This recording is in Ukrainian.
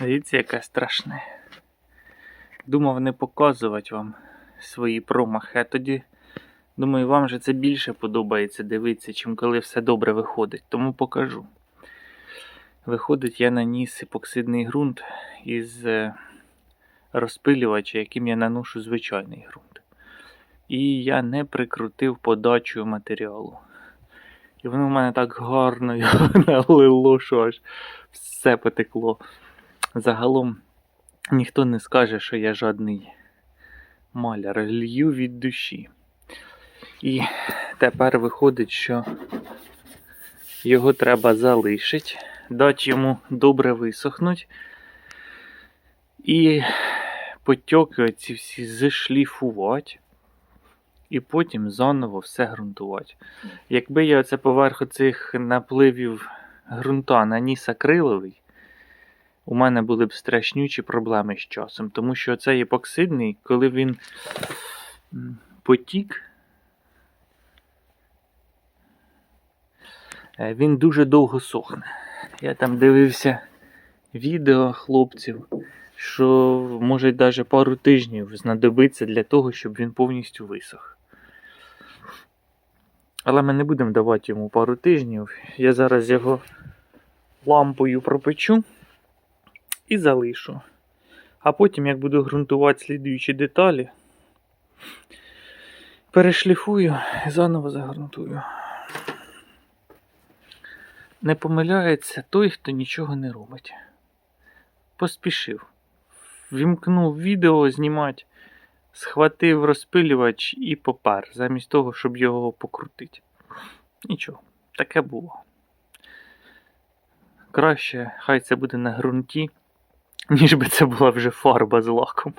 Дивіться, яке страшне. Думав не показувати вам свої промахи, а тоді, думаю, вам же це більше подобається дивитися, чим коли все добре виходить. Тому покажу. Виходить, я наніс епоксидний ґрунт із е, розпилювача, яким я наношу звичайний ґрунт. І я не прикрутив подачу матеріалу. І воно в мене так гарно його налило, що аж все потекло. Загалом ніхто не скаже, що я жадний маляр, лью від душі. І тепер виходить, що його треба залишити, дати йому добре висохнути. І потьоки оці всі зашліфувати. І потім заново все ґрунтувати. Якби я оце поверх цих напливів ґрунта наніс акриловий, у мене були б страшнючі проблеми з часом. Тому що цей епоксидний, коли він потік, е, він дуже довго сохне. Я там дивився відео хлопців, що може навіть пару тижнів знадобиться для того, щоб він повністю висох. Але ми не будемо давати йому пару тижнів. Я зараз його лампою пропечу і залишу. А потім, як буду ґрунтувати слідуючі деталі, перешліфую і заново загрунтую. Не помиляється той, хто нічого не робить. Поспішив. Вімкнув відео знімати, схватив розпилювач і попер, замість того, щоб його покрутити. Нічого, таке було. Краще, хай це буде на ґрунті, ніж би це була вже фарба з лаком.